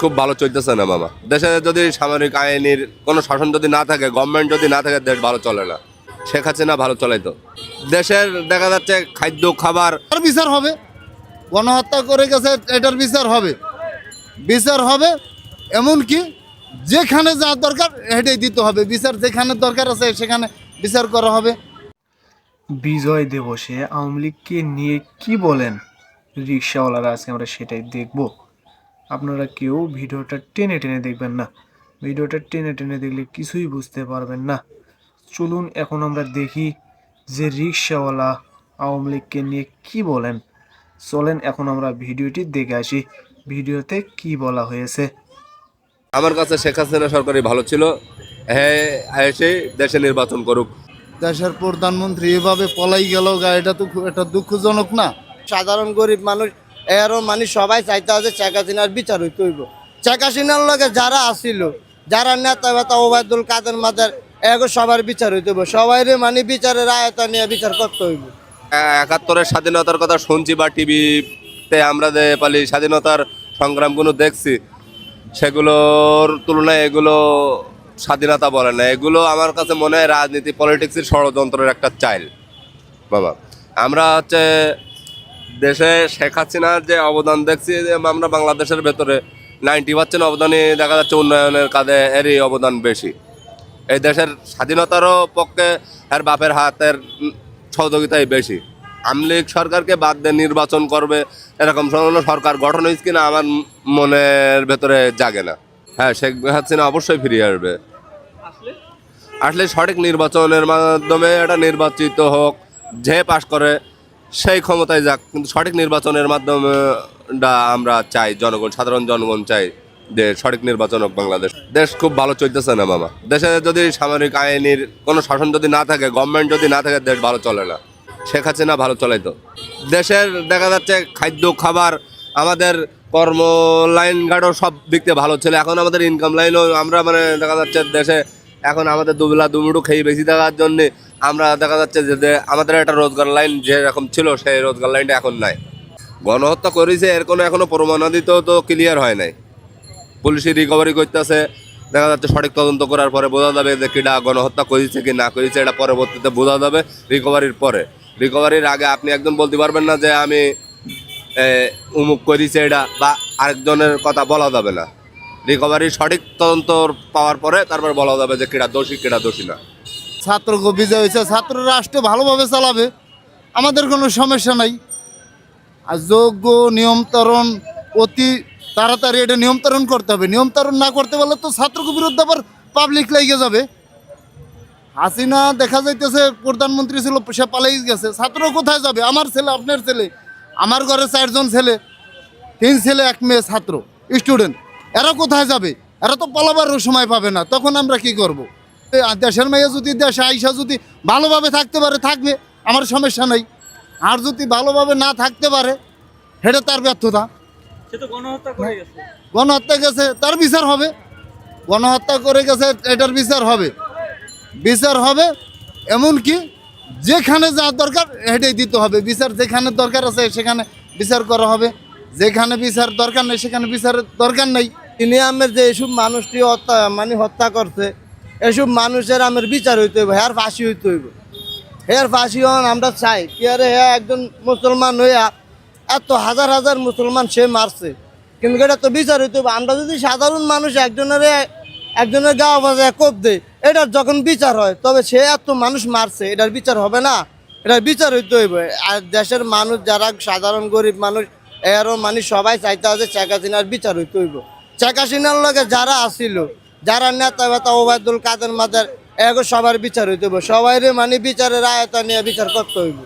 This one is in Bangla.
খুব ভালো চলতেছে না মামা। দেশে যদি সামরিক আইনের কোনো শাসন যদি না থাকে গভর্নমেন্ট যদি না থাকে দেশ ভালো চলে না। শেখ হাসিনা ভালো চলে তো। দেশের দেখা যাচ্ছে খাদ্য খাবার। বিচার হবে। গণহত্যা করে গেছে এটার বিচার হবে। বিচার হবে এমনকি যেখানে যা দরকার হেঁটেই দিতে হবে। বিচার যেখানে দরকার আছে সেখানে বিচার করা হবে। বিজয় দিবসে আওয়ামী লীগকে নিয়ে কি বলেন? রিক্সাওয়ালারা আজকে আমরা সেটাই দেখব। আপনারা কেউ ভিডিওটা টেনে টেনে দেখবেন না। ভিডিওটা টেনে টেনে দেখলে কিছুই বুঝতে পারবেন না। চলুন এখন আমরা দেখি যে রিক্সাওয়ালা আওয়ামী লীগকে নিয়ে কি বলেন। চলেন এখন আমরা ভিডিওটি দেখে আসি। ভিডিওতে কি বলা হয়েছে? আমার কাছে শেখ হাসিনা সরকারই ভালো ছিল। হ্যাঁ এসে দেশে নির্বাচন করুক। দেশের প্রধানমন্ত্রী এভাবে পলাই গেল গা এটা তো খুব একটা দুঃখজনক না? সাধারণ গরিব মানুষ এরও মানে সবাই চাইতে আছে শেখ হাসিনার বিচার হইতে হইব। শেখ হাসিনার লগে যারা আসিল যারা নেতা বেতা ওবায়দুল কাদের মাদার এগো সবার বিচার হইতে হইব। সবাইরে মানে বিচারের আয়তা নিয়ে বিচার করতে হইব। একাত্তরের স্বাধীনতার কথা শুনছি বা টিভিতে আমরা যে পালি স্বাধীনতার সংগ্রামগুলো দেখছি, সেগুলোর তুলনায় এগুলো স্বাধীনতা বলে না। এগুলো আমার কাছে মনে হয় রাজনীতি পলিটিক্সের ষড়যন্ত্রের একটা চাইল। বাবা, আমরা হচ্ছে দেশে শেখ হাসিনার যে অবদান দেখছি যে আমরা বাংলাদেশের ভেতরে নাইনটি পার্সেন্ট অবদানই দেখা যাচ্ছে উন্নয়নের কাজে এরই অবদান বেশি। এই দেশের স্বাধীনতারও পক্ষে এর বাপের হাতের সহযোগিতাই বেশি। আমলিগ সরকারকে বাদ দিয়ে নির্বাচন করবে এরকম কোনো সরকার গঠন হয়েছে কিনা আমার মনের ভেতরে জাগে না। হ্যাঁ শেখ হাসিনা অবশ্যই ফিরিয়ে আসবে। আসলে সঠিক নির্বাচনের মাধ্যমে এটা নির্বাচিত হোক যে পাশ করে সেই ক্ষমতায় যাক, কিন্তু সঠিক নির্বাচনের মাধ্যমে আমরা চাই, জনগণ, সাধারণ জনগণ চাই যে সঠিক নির্বাচন হোক বাংলাদেশ। দেশ খুব ভালো চলতেছে না মামা। দেশে যদি সামরিক আইনের কোনো শাসন যদি না থাকে গভর্নমেন্ট যদি না থাকে, দেশ ভালো চলে না। শেখ হাসিনা ভালো চলে তো দেশের দেখা যাচ্ছে খাদ্য, খাবার, আমাদের কর্ম লাইন ঘাটও সব দিক থেকে ভালো ছিল। এখন আমাদের ইনকাম লাইনও আমরা মানে দেখা যাচ্ছে দেশে এখন আমাদের দুবেলা দুমুঠো খেয়ে বেশি থাকার জন্য আমরা দেখা যাচ্ছে যে আমাদের একটা রোজগার লাইন যেরকম ছিল, সেই রোজগার লাইনটা এখন নাই। গণহত্যা করেছে, এর কোনো এখনও প্রমাণাদিত তো ক্লিয়ার হয় নাই। পুলিশই রিকভারি করতেছে, দেখা যাচ্ছে সঠিক তদন্ত করার পরে বোঝা যাবে যে কিটা গণহত্যা করেছে কি না করেছে, এটা পরবর্তীতে বোঝা যাবে রিকভারির পরে। রিকভারির আগে আপনি একদম বলতে পারবেন না যে আমি উমুক করেছে এটা, বা আরেকজনের কথা বলা যাবে না। রিকভারির সঠিক তদন্ত পাওয়ার পরে তারপর বলা যাবে যে কিটা দোষী কিটা দোষী না। ছাত্রকে বিজয় হয়েছে, ছাত্র রাষ্ট্র ভালোভাবে চালাবে। আমাদের কোনো সমস্যা নাই। আর যোগ্য নিয়মতরণ অতি তাড়াতাড়ি এটা নিয়মতরণ করতে হবে। নিয়মতরণ না করতে পারলে তো ছাত্রকে বিরুদ্ধে আবার পাবলিক লেগে যাবে। হাসিনা দেখা যাইতেছে, প্রধানমন্ত্রী ছিল, সে পালাই গেছে। ছাত্র কোথায় যাবে? আমার ছেলে, আপনার ছেলে। আমার ঘরে চারজন ছেলে। তিন ছেলে, এক মেয়ে ছাত্র স্টুডেন্ট এরা কোথায় যাবে? এরা তো পালাবারও সময় পাবে না। তখন আমরা কি করব। দেশের মেয়ে যদি দেশে আইসা যদি ভালোভাবে থাকতে পারে থাকবে। আমার সমস্যা নাই। আর যদি ভালোভাবে না থাকতে পারে সেটা তার ব্যর্থতা। গণহত্যা গেছে। গেছে তার বিচার হবে। গণহত্যা করে গেছে এটার বিচার হবে। বিচার হবে এমনকি যেখানে যা দরকার হেঁটেই দিতে হবে। বিচার যেখানে দরকার আছে সেখানে বিচার করা হবে। যেখানে বিচার দরকার নেই, সেখানে বিচারের দরকার নেই। তিনি আমের যে এসব মানুষটি হত্যা মানে হত্যা করছে, এসব মানুষের আমের বিচার হইতে হইব, হ্যার ফাঁসি হইতে হইব। হ্যার ফাঁসি হন আমরা চাই, কি আরে হ্যাঁ একজন মুসলমান হইয়া এত হাজার হাজার মুসলমান সে মারছে। কিন্তু এটা তো বিচার হইতে হইব। আমরা যদি সাধারণ মানুষ একজনের একজনের গাওয়া বাজায় কোপ দেয়, এটার যখন বিচার হয়, তবে সে এত মানুষ মারছে, এটার বিচার হবে না। এটার বিচার হইতে হইব। আর দেশের মানুষ যারা সাধারণ গরিব মানুষ এরও মানে সবাই চাইতে আছে শেখ হাসিনার বিচার হইতে হইব। শেখ হাসিনার লগে যারা আসিল, যারা নেতা বেতা ওবায়দুল কাদের মাদার এগো সবার বিচার হইতে হইব। সবাইরে মানে বিচারের আয়তা নিয়ে বিচার করতে হইব।